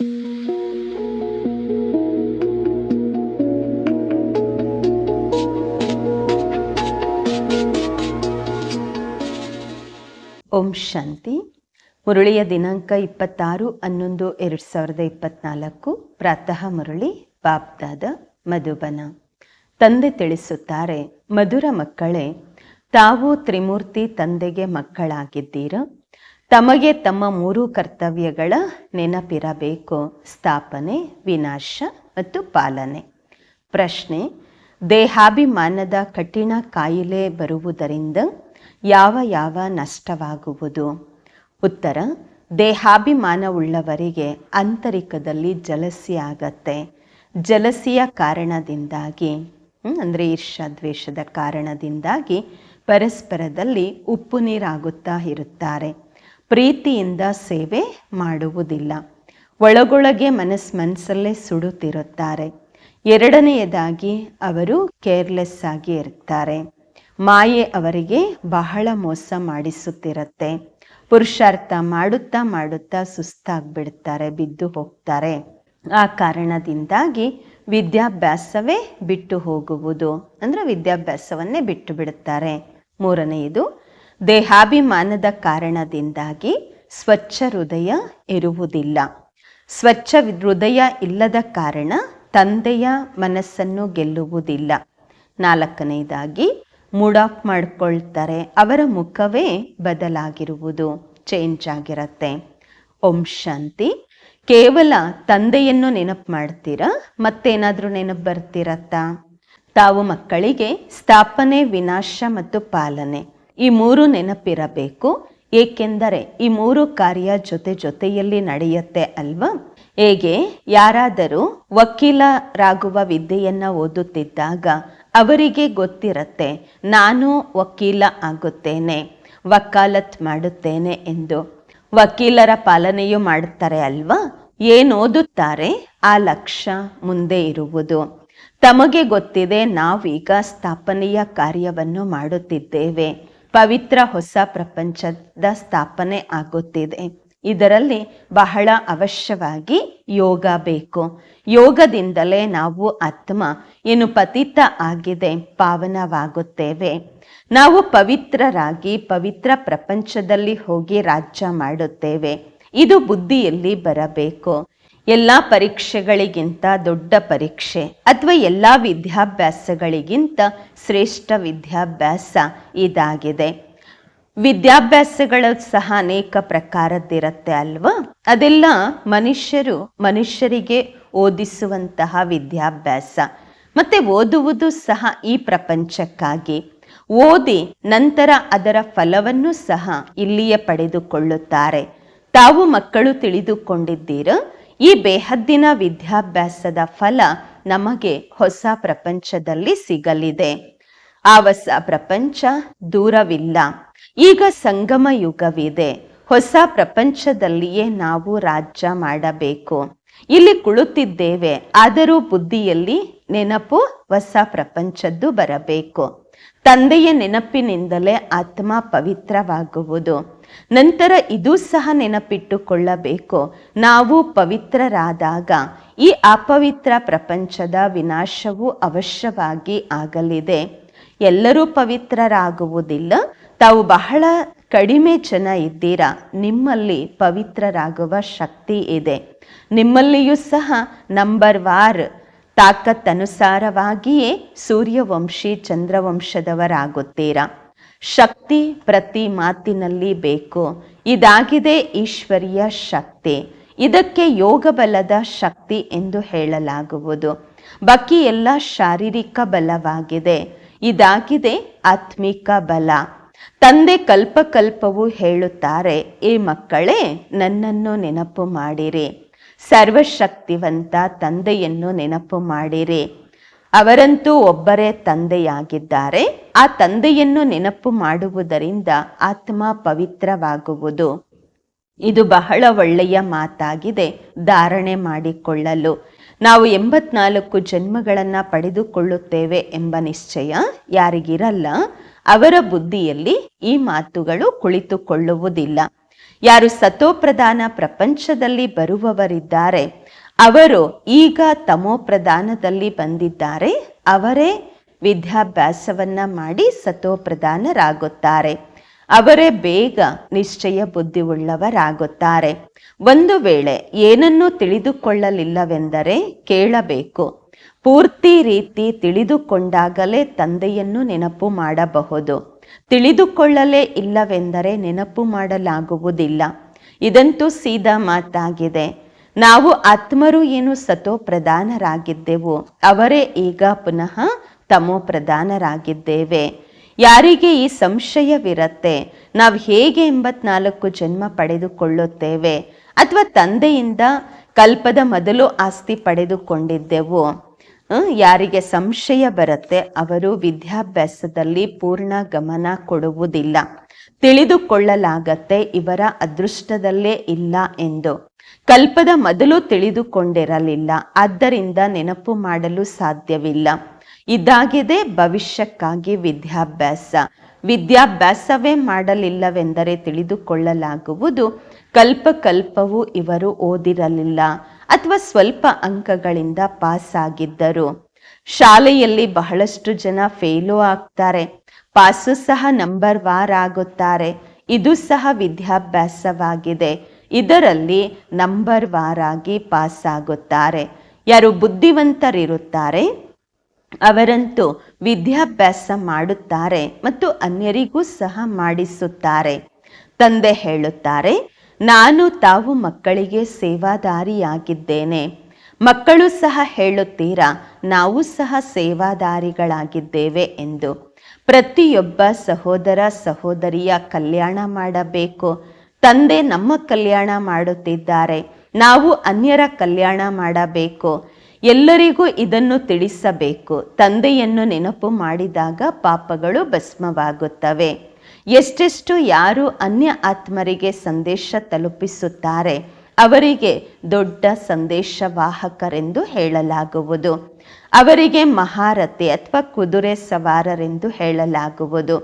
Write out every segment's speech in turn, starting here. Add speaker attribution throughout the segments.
Speaker 1: ಓಂ ಶಾಂತಿ. ಮುರುಳಿಯ ದಿನಾಂಕ ಇಪ್ಪತ್ತಾರು ಹನ್ನೊಂದು ಎರಡು ಸಾವಿರದ ಇಪ್ಪತ್ನಾಲ್ಕು. ಪ್ರಾತಃ ಮುರಳಿ ಬಾಬ್ದಾದ ಮಧುಬನ. ತಂದೆ ತಿಳಿಸುತ್ತಾರೆ, ಮಧುರ ಮಕ್ಕಳೇ, ತಾವು ತ್ರಿಮೂರ್ತಿ ತಂದೆಗೆ ಮಕ್ಕಳಾಗಿದ್ದೀರ? ತಮಗೆ ತಮ್ಮ ಮೂರು ಕರ್ತವ್ಯಗಳ ನೆನಪಿರಬೇಕು. ಸ್ಥಾಪನೆ, ವಿನಾಶ ಮತ್ತು ಪಾಲನೆ. ಪ್ರಶ್ನೆ, ದೇಹಾಭಿಮಾನದ ಕಠಿಣ ಕಾಯಿಲೆ ಬರುವುದರಿಂದ ಯಾವ ಯಾವ ನಷ್ಟವಾಗುವುದು? ಉತ್ತರ, ದೇಹಾಭಿಮಾನವುಳ್ಳವರಿಗೆ ಆಂತರಿಕದಲ್ಲಿ ಜಲಸಿ ಆಗತ್ತೆ. ಜಲಸಿಯ ಕಾರಣದಿಂದಾಗಿ ಅಂದರೆ ದ್ವೇಷದ ಕಾರಣದಿಂದಾಗಿ ಪರಸ್ಪರದಲ್ಲಿ ಉಪ್ಪು ನೀರಾಗುತ್ತಾ ಇರುತ್ತಾರೆ. ಪ್ರೀತಿಯಿಂದ ಸೇವೆ ಮಾಡುವುದಿಲ್ಲ. ಒಳಗೊಳಗೆ ಮನಸ್ ಮನಸ್ಸಲ್ಲೇ ಸುಡುತ್ತಿರುತ್ತಾರೆ. ಎರಡನೆಯದಾಗಿ ಅವರು ಕೇರ್ಲೆಸ್ ಆಗಿ ಇರ್ತಾರೆ ಮಾಯೆ ಅವರಿಗೆ ಬಹಳ ಮೋಸ ಮಾಡಿಸುತ್ತಿರುತ್ತೆ. ಪುರುಷಾರ್ಥ ಮಾಡುತ್ತಾ ಮಾಡುತ್ತಾ ಸುಸ್ತಾಗ್ಬಿಡ್ತಾರೆ, ಬಿದ್ದು ಹೋಗ್ತಾರೆ. ಆ ಕಾರಣದಿಂದಾಗಿ ವಿದ್ಯಾಭ್ಯಾಸವೇ ಬಿಟ್ಟು ಹೋಗುವುದು. ಅಂದ್ರೆ ವಿದ್ಯಾಭ್ಯಾಸವನ್ನೇ ಬಿಟ್ಟು ಬಿಡುತ್ತಾರೆ. ಮೂರನೆಯದು ದೇಹಾಭಿಮಾನದ ಕಾರಣದಿಂದಾಗಿ ಸ್ವಚ್ಛ ಹೃದಯ ಇರುವುದಿಲ್ಲ. ಸ್ವಚ್ಛ ಹೃದಯ ಇಲ್ಲದ ಕಾರಣ ತಂದೆಯ ಮನಸ್ಸನ್ನು ಗೆಲ್ಲುವುದಿಲ್ಲ. ನಾಲ್ಕನೇದಾಗಿ, ಮೂಡ್ ಆಫ್ ಮಾಡ್ಕೊಳ್ತಾರೆ, ಅವರ ಮುಖವೇ ಬದಲಾಗಿರುವುದು, ಚೇಂಜ್ ಆಗಿರತ್ತೆ. ಓಂ ಶಾಂತಿ. ಕೇವಲ ತಂದೆಯನ್ನು ನೆನಪು ಮಾಡ್ತೀರಾ? ಮತ್ತೇನಾದರೂ ನೆನಪು ಬರ್ತಿರತ್ತಾ? ತಾವು ಮಕ್ಕಳಿಗೆ ಸ್ಥಾಪನೆ, ವಿನಾಶ ಮತ್ತು ಪಾಲನೆ. ಈ ಮೂರು ನೆನಪಿರಬೇಕು. ಏಕೆಂದರೆ ಈ ಮೂರು ಕಾರ್ಯ ಜೊತೆ ಜೊತೆಯಲ್ಲಿ ನಡೆಯುತ್ತೆ ಅಲ್ವಾ? ಹೇಗೆ? ಯಾರಾದರೂ ವಕೀಲರಾಗುವ ವಿದ್ಯೆಯನ್ನು ಓದುತ್ತಿದ್ದಾಗ ಅವರಿಗೆ ಗೊತ್ತಿರತ್ತೆ, ನಾನು ವಕೀಲ ಆಗುತ್ತೇನೆ, ವಕಾಲತ್ ಮಾಡುತ್ತೇನೆ ಎಂದು. ವಕೀಲರ ಪಾಲನೆಯು ಮಾಡುತ್ತಾರೆ ಅಲ್ವಾ? ಏನು ಓದುತ್ತಾರೆ? ಆ ಲಕ್ಷ್ಯ ಮುಂದೆ ಇರುವುದು. ತಮಗೆ ಗೊತ್ತಿದೆ, ನಾವೀಗ ಸ್ಥಾಪನೆಯ ಕಾರ್ಯವನ್ನು ಮಾಡುತ್ತಿದ್ದೇವೆ. ಪವಿತ್ರ ಹೊಸ ಪ್ರಪಂಚದ ಸ್ಥಾಪನೆ ಆಗುತ್ತಿದೆ. ಇದರಲ್ಲಿ ಬಹಳ ಅವಶ್ಯವಾಗಿ ಯೋಗ ಬೇಕು. ಯೋಗದಿಂದಲೇ ನಾವು ಆತ್ಮ ಏನು ಪತಿತ ಆಗಿದೆ, ಪಾವನವಾಗುತ್ತೇವೆ. ನಾವು ಪವಿತ್ರರಾಗಿ ಪವಿತ್ರ ಪ್ರಪಂಚದಲ್ಲಿ ಹೋಗಿ ರಾಜ್ಯ ಮಾಡುತ್ತೇವೆ. ಇದು ಬುದ್ಧಿಯಲ್ಲಿ ಬರಬೇಕು. ಎಲ್ಲ ಪರೀಕ್ಷೆಗಳಿಗಿಂತ ದೊಡ್ಡ ಪರೀಕ್ಷೆ ಅಥವಾ ಎಲ್ಲ ವಿದ್ಯಾಭ್ಯಾಸಗಳಿಗಿಂತ ಶ್ರೇಷ್ಠ ವಿದ್ಯಾಭ್ಯಾಸ ಇದಾಗಿದೆ. ವಿದ್ಯಾಭ್ಯಾಸಗಳು ಸಹ ಅನೇಕ ಪ್ರಕಾರದ್ದಿರತ್ತೆ ಅಲ್ವಾ? ಅದೆಲ್ಲ ಮನುಷ್ಯರು, ಮನುಷ್ಯರಿಗೆ ಓದಿಸುವಂತಹ ವಿದ್ಯಾಭ್ಯಾಸ. ಮತ್ತೆ ಓದುವುದು ಸಹ ಈ ಪ್ರಪಂಚಕ್ಕಾಗಿ. ಓದಿ ನಂತರ ಅದರ ಫಲವನ್ನು ಸಹ ಇಲ್ಲಿಯೇ ಪಡೆದುಕೊಳ್ಳುತ್ತಾರೆ. ತಾವು ಮಕ್ಕಳು ತಿಳಿದುಕೊಂಡಿದ್ದೀರ? ಈ ಬೇಹದ್ದಿನ ವಿದ್ಯಾಭ್ಯಾಸದ ಫಲ ನಮಗೆ ಹೊಸ ಪ್ರಪಂಚದಲ್ಲಿ ಸಿಗಲಿದೆ. ಆ ಹೊಸ ಪ್ರಪಂಚ ದೂರವಿಲ್ಲ. ಈಗ ಸಂಗಮ ಯುಗವಿದೆ. ಹೊಸ ಪ್ರಪಂಚದಲ್ಲಿಯೇ ನಾವು ರಾಜ್ಯ ಮಾಡಬೇಕು. ಇಲ್ಲಿ ಕುಳಿತಿದ್ದೇವೆ. ಆದರೂ ಬುದ್ಧಿಯಲ್ಲಿ ನೆನಪು ಹೊಸ ಪ್ರಪಂಚದ್ದು ಬರಬೇಕು. ತಂದೆಯ ನೆನಪಿನಿಂದಲೇ ಆತ್ಮ ಪವಿತ್ರವಾಗುವುದು. ನಂತರ ಇದು ಸಹ ನೆನಪಿಟ್ಟುಕೊಳ್ಳಬೇಕು. ನಾವು ಪವಿತ್ರರಾದಾಗ ಈ ಅಪವಿತ್ರ ಪ್ರಪಂಚದ ವಿನಾಶವು ಅವಶ್ಯವಾಗಿ ಆಗಲಿದೆ. ಎಲ್ಲರೂ ಪವಿತ್ರರಾಗುವುದಿಲ್ಲ. ತಾವು ಬಹಳ ಕಡಿಮೆ ಜನ ಇದ್ದೀರಾ. ನಿಮ್ಮಲ್ಲಿ ಪವಿತ್ರರಾಗುವ ಶಕ್ತಿ ಇದೆ. ನಿಮ್ಮಲ್ಲಿಯೂ ಸಹ ನಂಬರ್ ವಾರ್ ತಾಕತ್ತನುಸಾರವಾಗಿಯೇ ಸೂರ್ಯವಂಶಿ ಚಂದ್ರವಂಶದವರಾಗುತ್ತೀರಾ. ಶಕ್ತಿ ಪ್ರತಿ ಮಾತಿನಲ್ಲಿ ಬೇಕು. ಇದಾಗಿದೆ ಈಶ್ವರಿಯ ಶಕ್ತಿ. ಇದಕ್ಕೆ ಯೋಗ ಬಲದ ಶಕ್ತಿ ಎಂದು ಹೇಳಲಾಗುವುದು. ಬಾಕಿ ಎಲ್ಲ ಶಾರೀರಿಕ ಬಲವಾಗಿದೆ. ಇದಾಗಿದೆ ಆತ್ಮಿಕ ಬಲ. ತಂದೆ ಕಲ್ಪಕಲ್ಪವು ಹೇಳುತ್ತಾರೆ ಈ ಮಕ್ಕಳೇ, ನನ್ನನ್ನು ನೆನಪು ಮಾಡಿರಿ. ಸರ್ವಶಕ್ತಿವಂತ ತಂದೆಯನ್ನು ನೆನಪು ಮಾಡಿರಿ. ಅವರಂತೂ ಒಬ್ಬರೇ ತಂದೆಯಾಗಿದ್ದಾರೆ. ಆ ತಂದೆಯನ್ನು ನೆನಪು ಮಾಡುವುದರಿಂದ ಆತ್ಮ ಪವಿತ್ರವಾಗುವುದು. ಇದು ಬಹಳ ಒಳ್ಳೆಯ ಮಾತಾಗಿದೆ. ಧಾರಣೆ ಮಾಡಿಕೊಳ್ಳಲು. ನಾವು ಎಂಬತ್ನಾಲ್ಕು ಜನ್ಮಗಳನ್ನು ಪಡೆದುಕೊಳ್ಳುತ್ತೇವೆ ಎಂಬ ನಿಶ್ಚಯ ಯಾರಿಗಿರಲ್ಲ. ಅವರ ಬುದ್ಧಿಯಲ್ಲಿ ಈ ಮಾತುಗಳು ಕುಳಿತುಕೊಳ್ಳುವುದಿಲ್ಲ. ಯಾರು ಸತೋಪ್ರಧಾನ ಪ್ರಪಂಚದಲ್ಲಿ ಬರುವವರಿದ್ದಾರೆ, ಅವರು ಈಗ ತಮೋಪ್ರಧಾನದಲ್ಲಿ ಬಂದಿದ್ದಾರೆ, ಅವರೇ ವಿದ್ಯಾಭ್ಯಾಸವನ್ನ ಮಾಡಿ ಸತೋಪ್ರಧಾನರಾಗುತ್ತಾರೆ ಅವರೇ ಬೇಗ ನಿಶ್ಚಯ ಬುದ್ಧಿ ಉಳ್ಳವರಾಗುತ್ತಾರೆ ಒಂದು ವೇಳೆ ಏನನ್ನೂ ತಿಳಿದುಕೊಳ್ಳಲಿಲ್ಲವೆಂದರೆ ಕೇಳಬೇಕು. ಪೂರ್ತಿ ರೀತಿ ತಿಳಿದುಕೊಂಡಾಗಲೇ ತಂದೆಯನ್ನು ನೆನಪು ಮಾಡಬಹುದು. ತಿಳಿದುಕೊಳ್ಳಲೇ ಇಲ್ಲವೆಂದರೆ ನೆನಪು ಮಾಡಲಾಗುವುದಿಲ್ಲ. ಇದಂತೂ ಸೀದಾ ಮಾತಾಗಿದೆ. ನಾವು ಆತ್ಮರು ಏನು ಸತೋ ಪ್ರಧಾನರಾಗಿದ್ದೆವು ಅವರೇ ಈಗ ಪುನಃ ತಮೋ ಪ್ರಧಾನರಾಗಿದ್ದೇವೆ. ಯಾರಿಗೆ ಈ ಸಂಶಯವಿರತ್ತೆ? ನಾವು ಹೇಗೆ ಎಂಬತ್ನಾಲ್ಕು ಜನ್ಮ ಪಡೆದುಕೊಳ್ಳುತ್ತೇವೆ? ಅಥವಾ ತಂದೆಯಿಂದ ಕಲ್ಪದ ಮೊದಲು ಆಸ್ತಿ ಪಡೆದುಕೊಂಡಿದ್ದೆವು? ಯಾರಿಗೆ ಸಂಶಯ ಬರುತ್ತೆ ಅವರು ವಿದ್ಯಾಭ್ಯಾಸದಲ್ಲಿ ಪೂರ್ಣ ಗಮನ ಕೊಡುವುದಿಲ್ಲ. ತಿಳಿದುಕೊಳ್ಳಲಾಗತ್ತೆ ಇವರ ಅದೃಷ್ಟದಲ್ಲೇ ಇಲ್ಲ ಎಂದು. ಕಲ್ಪದ ಮೊದಲು ತಿಳಿದುಕೊಂಡಿರಲಿಲ್ಲ, ಆದ್ದರಿಂದ ನೆನಪು ಮಾಡಲು ಸಾಧ್ಯವಿಲ್ಲ. ಇದಾಗಿದೆ ಭವಿಷ್ಯಕ್ಕಾಗಿ ವಿದ್ಯಾಭ್ಯಾಸ. ವಿದ್ಯಾಭ್ಯಾಸವೇ ಮಾಡಲಿಲ್ಲವೆಂದರೆ ತಿಳಿದುಕೊಳ್ಳಲಾಗುವುದು. ಕಲ್ಪ ಕಲ್ಪವೂ ಇವರು ಓದಿರಲಿಲ್ಲ ಅಥವಾ ಸ್ವಲ್ಪ ಅಂಕಗಳಿಂದ ಪಾಸ್ ಆಗಿದ್ದರು ಶಾಲೆಯಲ್ಲಿ ಬಹಳಷ್ಟು ಜನ ಫೇಲು ಆಗ್ತಾರೆ. ಪಾಸು ಸಹ ನಂಬರ್ ವಾರ್ ಆಗುತ್ತಾರೆ. ಇದು ಸಹ ವಿದ್ಯಾಭ್ಯಾಸವಾಗಿದೆ. ಇದರಲ್ಲಿ ನಂಬರ್ ವಾರ್ ಆಗಿ ಪಾಸ್ ಆಗುತ್ತಾರೆ ಯಾರು ಬುದ್ಧಿವಂತರಿರುತ್ತಾರೆ? ಅವರಂತೂ ವಿದ್ಯಾಭ್ಯಾಸ ಮಾಡುತ್ತಾರೆ ಮತ್ತು ಅನ್ಯರಿಗೂ ಸಹ ಮಾಡಿಸುತ್ತಾರೆ. ತಂದೆ ಹೇಳುತ್ತಾರೆ, ನಾನು ತಾವು ಮಕ್ಕಳಿಗೆ ಸೇವಾದಾರಿಯಾಗಿದ್ದೇನೆ. ಮಕ್ಕಳು ಸಹ ಹೇಳುತ್ತೀರಾ, ನಾವು ಸಹ ಸೇವಾದಾರಿಗಳಾಗಿದ್ದೇವೆ ಎಂದು. ಪ್ರತಿಯೊಬ್ಬ ಸಹೋದರ ಸಹೋದರಿಯ ಕಲ್ಯಾಣ ಮಾಡಬೇಕು. ತಂದೆ ನಮ್ಮ ಕಲ್ಯಾಣ ಮಾಡುತ್ತಿದ್ದಾರೆ, ನಾವು ಅನ್ಯರ ಕಲ್ಯಾಣ ಮಾಡಬೇಕು. ಎಲ್ಲರಿಗೂ ಇದನ್ನು ತಿಳಿಸಬೇಕು. ತಂದೆಯನ್ನು ನೆನಪು ಮಾಡಿದಾಗ ಪಾಪಗಳು ಭಸ್ಮವಾಗುತ್ತವೆ. ಎಷ್ಟೆಷ್ಟು ಯಾರು ಅನ್ಯ ಆತ್ಮರಿಗೆ ಸಂದೇಶ ತಲುಪಿಸುತ್ತಾರೆ, ಅವರಿಗೆ ದೊಡ್ಡ ಸಂದೇಶವಾಹಕರೆಂದು ಹೇಳಲಾಗುವುದು. ಅವರಿಗೆ ಮಹಾರಥಿ ಅಥವಾ ಕುದುರೆ ಸವಾರರೆಂದು ಹೇಳಲಾಗುವುದು.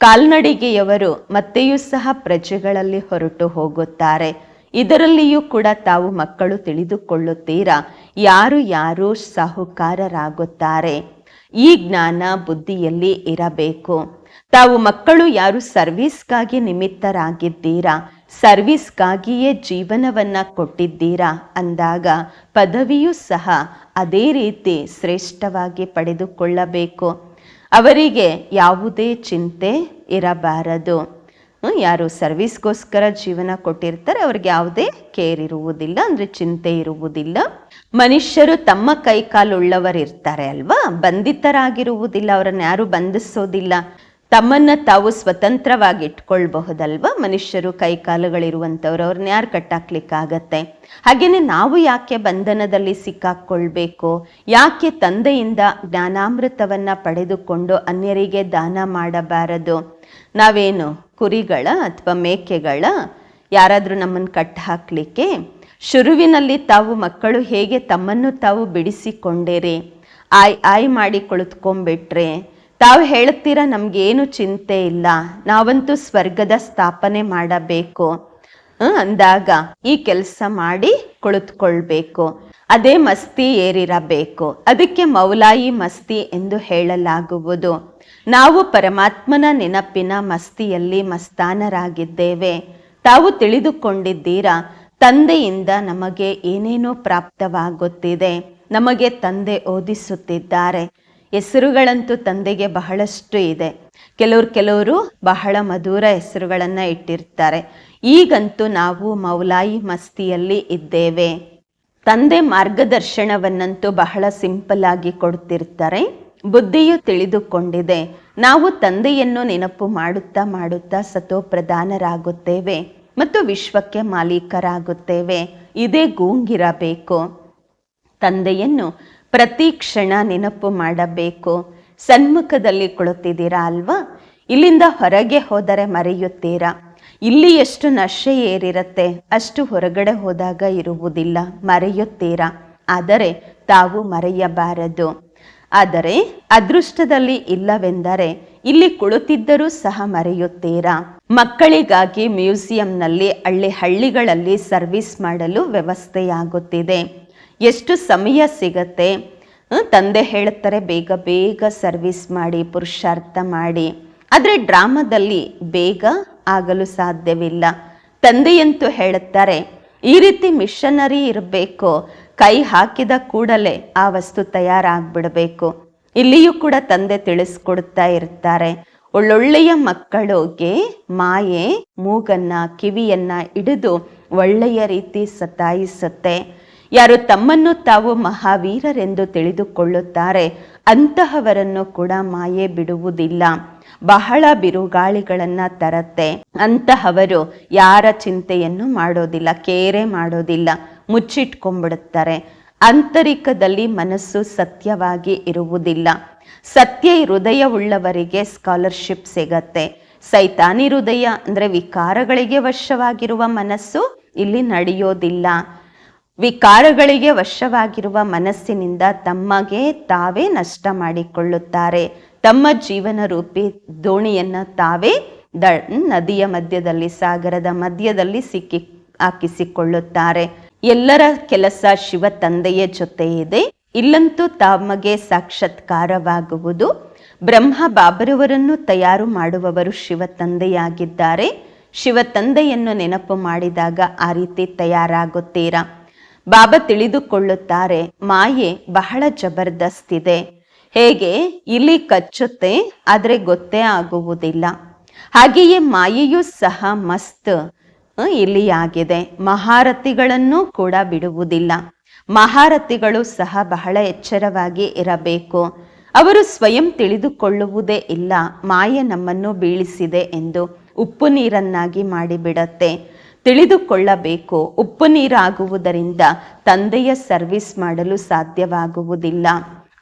Speaker 1: ಕಾಲ್ನಡಿಗೆಯವರು ಮತ್ತೆಯೂ ಸಹ ಪ್ರಜೆಗಳಲ್ಲಿ ಹೊರಟು ಹೋಗುತ್ತಾರೆ. ಇದರಲ್ಲಿಯೂ ಕೂಡ ತಾವು ಮಕ್ಕಳು ತಿಳಿದುಕೊಳ್ಳುತ್ತೀರಾ? ಯಾರು ಯಾರು ಸಾಹುಕಾರರಾಗುತ್ತಾರೆ? ಈ ಜ್ಞಾನ ಬುದ್ಧಿಯಲ್ಲಿ ಇರಬೇಕು. ತಾವು ಮಕ್ಕಳು ಯಾರು ಸರ್ವಿಸ್ಗಾಗಿ ನಿಮಿತ್ತರಾಗಿದ್ದೀರಾ? ಸರ್ವಿಸ್ಗಾಗಿಯೇ ಜೀವನವನ್ನ ಕೊಟ್ಟಿದ್ದೀರಾ? ಅಂದಾಗ ಪದವಿಯೂ ಸಹ ಅದೇ ರೀತಿ ಶ್ರೇಷ್ಠವಾಗಿ ಪಡೆದುಕೊಳ್ಳಬೇಕು. ಅವರಿಗೆ ಯಾವುದೇ ಚಿಂತೆ ಇರಬಾರದು. ಯಾರು ಸರ್ವಿಸ್ಗೋಸ್ಕರ ಜೀವನ ಕೊಟ್ಟಿರ್ತಾರೆ, ಅವ್ರಿಗೆ ಯಾವುದೇ ಕೇರ್ ಇರುವುದಿಲ್ಲ, ಅಂದ್ರೆ ಚಿಂತೆ ಇರುವುದಿಲ್ಲ. ಮನುಷ್ಯರು ತಮ್ಮ ಕೈಕಾಲುಳ್ಳವರಿರ್ತಾರೆ ಅಲ್ವಾ? ಬಂಧಿತರಾಗಿರುವುದಿಲ್ಲ, ಅವರನ್ನು ಯಾರು ಬಂಧಿಸೋದಿಲ್ಲ. ತಮ್ಮನ್ನ ತಾವು ಸ್ವತಂತ್ರವಾಗಿ ಇಟ್ಕೊಳ್ಬಹುದಲ್ವಾ? ಮನುಷ್ಯರು ಕೈಕಾಲುಗಳಿರುವಂಥವ್ರು ಅವ್ರನ್ನ ಯಾರು ಕಟ್ಟಾಕ್ಲಿಕ್ಕಾಗತ್ತೆ? ಹಾಗೇನೆ ನಾವು ಯಾಕೆ ಬಂಧನದಲ್ಲಿ ಸಿಕ್ಕಾಕ್ಕೊಳ್ಬೇಕು? ಯಾಕೆ ತಂದೆಯಿಂದ ಜ್ಞಾನಾಮೃತವನ್ನ ಪಡೆದುಕೊಂಡು ಅನ್ಯರಿಗೆ ದಾನ ಮಾಡಬಾರದು? ನಾವೇನು ಕುರಿಗಳ ಅಥವಾ ಮೇಕೆಗಳ ಯಾರಾದರೂ ನಮ್ಮನ್ನು ಕಟ್ಟು ಹಾಕಲಿಕ್ಕೆ ಶುರುವಿನಲ್ಲಿ ತಾವು ಮಕ್ಕಳು ಹೇಗೆ ತಮ್ಮನ್ನು ತಾವು ಬಿಡಿಸಿಕೊಂಡೇರಿ, ಆಯ್ ಆಯ್ ಮಾಡಿ ಕುಳಿತುಕೊಂಡ್ಬಿಟ್ರೆ, ತಾವು ಹೇಳ್ತೀರಾ ನಮಗೇನು ಚಿಂತೆ ಇಲ್ಲ, ನಾವಂತೂ ಸ್ವರ್ಗದ ಸ್ಥಾಪನೆ ಮಾಡಬೇಕು ಅಂದಾಗ ಈ ಕೆಲಸ ಮಾಡಿ ಕುಳಿತುಕೊಳ್ಬೇಕು. ಅದೇ ಮಸ್ತಿ ಏರಿರಬೇಕು. ಅದಕ್ಕೆ ಮೌಲಾಯಿ ಮಸ್ತಿ ಎಂದು ಹೇಳಲಾಗುವುದು. ನಾವು ಪರಮಾತ್ಮನ ನೆನಪಿನ ಮಸ್ತಿಯಲ್ಲಿ ಮಸ್ತಾನರಾಗಿದ್ದೇವೆ. ತಾವು ತಿಳಿದುಕೊಂಡಿದ್ದೀರಾ, ತಂದೆಯಿಂದ ನಮಗೆ ಏನೇನೋ ಪ್ರಾಪ್ತವಾಗುತ್ತಿದೆ, ನಮಗೆ ತಂದೆ ಓದಿಸುತ್ತಿದ್ದಾರೆ. ಹೆಸರುಗಳಂತೂ ತಂದೆಗೆ ಬಹಳಷ್ಟು ಇದೆ. ಕೆಲವರು ಕೆಲವರು ಬಹಳ ಮಧುರ ಹೆಸರುಗಳನ್ನು ಇಟ್ಟಿರ್ತಾರೆ. ಈಗಂತೂ ನಾವು ಮೌಲಾಯಿ ಮಸ್ತಿಯಲ್ಲಿ ಇದ್ದೇವೆ. ತಂದೆ ಮಾರ್ಗದರ್ಶನವನ್ನಂತೂ ಬಹಳ ಸಿಂಪಲ್ ಆಗಿ ಕೊಡ್ತಿರ್ತಾರೆ. ಬುದ್ಧಿಯು ತಿಳಿದುಕೊಂಡಿದೆ. ನಾವು ತಂದೆಯನ್ನು ನೆನಪು ಮಾಡುತ್ತಾ ಮಾಡುತ್ತಾ ಸತೋಪ್ರಧಾನರಾಗುತ್ತೇವೆ ಮತ್ತು ವಿಶ್ವಕ್ಕೆ ಮಾಲೀಕರಾಗುತ್ತೇವೆ. ಇದೇ ಗೂಂಗಿರಬೇಕು. ತಂದೆಯನ್ನು ಪ್ರತಿ ಕ್ಷಣ ನೆನಪು ಮಾಡಬೇಕು. ಸನ್ಮುಖದಲ್ಲಿ ಕುಳಿತಿದ್ದೀರಾ ಅಲ್ವಾ? ಇಲ್ಲಿಂದ ಹೊರಗೆ ಹೋದರೆ ಮರೆಯುತ್ತೀರಾ? ಇಲ್ಲಿ ಎಷ್ಟು ನಶೆ ಏರಿರತ್ತೆ, ಅಷ್ಟು ಹೊರಗಡೆ ಹೋದಾಗ ಇರುವುದಿಲ್ಲ, ಮರೆಯುತ್ತೀರಾ? ಆದರೆ ತಾವು ಮರೆಯಬಾರದು. ಆದರೆ ಅದೃಷ್ಟದಲ್ಲಿ ಇಲ್ಲವೆಂದರೆ ಇಲ್ಲಿ ಕುಳಿತಿದ್ದರೂ ಸಹ ಮರೆಯುತ್ತೀರಾ? ಮಕ್ಕಳಿಗಾಗಿ ಮ್ಯೂಸಿಯಂನಲ್ಲಿ ಹಳ್ಳಿ ಹಳ್ಳಿಗಳಲ್ಲಿ ಸರ್ವಿಸ್ ಮಾಡಲು ವ್ಯವಸ್ಥೆಯಾಗುತ್ತಿದೆ. ಎಷ್ಟು ಸಮಯ ಸಿಗತ್ತೆ? ತಂದೆ ಹೇಳುತ್ತಾರೆ ಬೇಗ ಬೇಗ ಸರ್ವಿಸ್ ಮಾಡಿ, ಪುರುಷಾರ್ಥ ಮಾಡಿ. ಆದರೆ ಡ್ರಾಮಾದಲ್ಲಿ ಬೇಗ ಆಗಲು ಸಾಧ್ಯವಿಲ್ಲ. ತಂದೆಯಂತೂ ಹೇಳುತ್ತಾರೆ ಈ ರೀತಿ ಮಿಷನರಿ ಇರಬೇಕು. ಕೈ ಹಾಕಿದ ಕೂಡಲೇ ಆ ವಸ್ತು ತಯಾರಾಗ್ಬಿಡಬೇಕು. ಇಲ್ಲಿಯೂ ಕೂಡ ತಂದೆ ತಿಳಿಸ್ಕೊಡ್ತಾ ಇರ್ತಾರೆ. ಒಳ್ಳೊಳ್ಳೆಯ ಮಕ್ಕಳಿಗೆ ಮಾಯೆ, ಮೂಗನ್ನ, ಕಿವಿಯನ್ನ ಹಿಡಿದು ಒಳ್ಳೆಯ ರೀತಿ ಸತಾಯಿಸುತ್ತೆ. ಯಾರು ತಮ್ಮನ್ನು ತಾವು ಮಹಾವೀರರೆಂದು ತಿಳಿದುಕೊಳ್ಳುತ್ತಾರೆ, ಅಂತಹವರನ್ನು ಕೂಡ ಮಾಯೆ ಬಿಡುವುದಿಲ್ಲ. ಬಹಳ ಬಿರುಗಾಳಿಗಳನ್ನ ತರತ್ತೆ. ಅಂತಹವರು ಯಾರ ಚಿಂತೆಯನ್ನು ಮಾಡೋದಿಲ್ಲ, ಕೇರೆ ಮಾಡೋದಿಲ್ಲ. ಮುಚ್ಚಿಟ್ಕೊಂಡ್ಬಿಡುತ್ತಾರೆ. ಆಂತರಿಕದಲ್ಲಿ ಮನಸ್ಸು ಸತ್ಯವಾಗಿ ಇರುವುದಿಲ್ಲ. ಸತ್ಯ ಹೃದಯವುಳ್ಳವರಿಗೆ ಸ್ಕಾಲರ್ಶಿಪ್ ಸಿಗತ್ತೆ. ಸೈತಾನಿ ಹೃದಯ ಅಂದ್ರೆ ವಿಕಾರಗಳಿಗೆ ವಶವಾಗಿರುವ ಮನಸ್ಸು ಇಲ್ಲಿ ನಡೆಯೋದಿಲ್ಲ. ವಿಕಾರಗಳಿಗೆ ವಶವಾಗಿರುವ ಮನಸ್ಸಿನಿಂದ ತಮಗೆ ತಾವೇ ನಷ್ಟ ಮಾಡಿಕೊಳ್ಳುತ್ತಾರೆ. ತಮ್ಮ ಜೀವನ ರೂಪಿ ದೋಣಿಯನ್ನು ತಾವೇ ದ ನದಿಯ ಮಧ್ಯದಲ್ಲಿ, ಸಾಗರದ ಮಧ್ಯದಲ್ಲಿ ಸಿಕ್ಕಿ ಹಾಕಿಸಿಕೊಳ್ಳುತ್ತಾರೆ. ಎಲ್ಲರ ಕೆಲಸ ಶಿವ ತಂದೆಯ ಜೊತೆ ಇದೆ. ಇಲ್ಲಂತೂ ತಮಗೆ ಸಾಕ್ಷಾತ್ಕಾರವಾಗುವುದು. ಬ್ರಹ್ಮ ಬಾಬರವರನ್ನು ತಯಾರು ಮಾಡುವವರು ಶಿವ ತಂದೆಯಾಗಿದ್ದಾರೆ. ಶಿವ ತಂದೆಯನ್ನು ನೆನಪು ಮಾಡಿದಾಗ ಆ ರೀತಿ ತಯಾರಾಗುತ್ತೀರಾ? ಬಾಬಾ ತಿಳಿದುಕೊಳ್ಳುತ್ತಾರೆ, ಮಾಯೆ ಬಹಳ ಜಬರ್ದಸ್ತ್ ಇದೆ ಹೇಗೆ? ಇಲ್ಲಿ ಕಚ್ಚುತ್ತೆ, ಆದರೆ ಗೊತ್ತೇ ಆಗುವುದಿಲ್ಲ. ಹಾಗೆಯೇ ಮಾಯೆಯೂ ಸಹ ಮಸ್ತ್. ಇಲ್ಲಿ ಆಗಿದೆ ಮಹಾರಥಿಗಳನ್ನು ಕೂಡ ಬಿಡುವುದಿಲ್ಲ. ಮಹಾರಥಿಗಳು ಸಹ ಬಹಳ ಎಚ್ಚರವಾಗಿ ಇರಬೇಕು. ಅವರು ಸ್ವಯಂ ತಿಳಿದುಕೊಳ್ಳುವುದೇ ಇಲ್ಲ. ಮಾಯೆ ನಮ್ಮನ್ನು ಬೀಳಿಸಿದೆ ಎಂದು ಉಪ್ಪು ನೀರನ್ನಾಗಿ ಮಾಡಿಬಿಡತ್ತೆ. ತಿಳಿದುಕೊಳ್ಳಬೇಕು. ಉಪ್ಪು ನೀರಾಗುವುದರಿಂದ ತಂದೆಯ ಸರ್ವಿಸ್ ಮಾಡಲು ಸಾಧ್ಯವಾಗುವುದಿಲ್ಲ.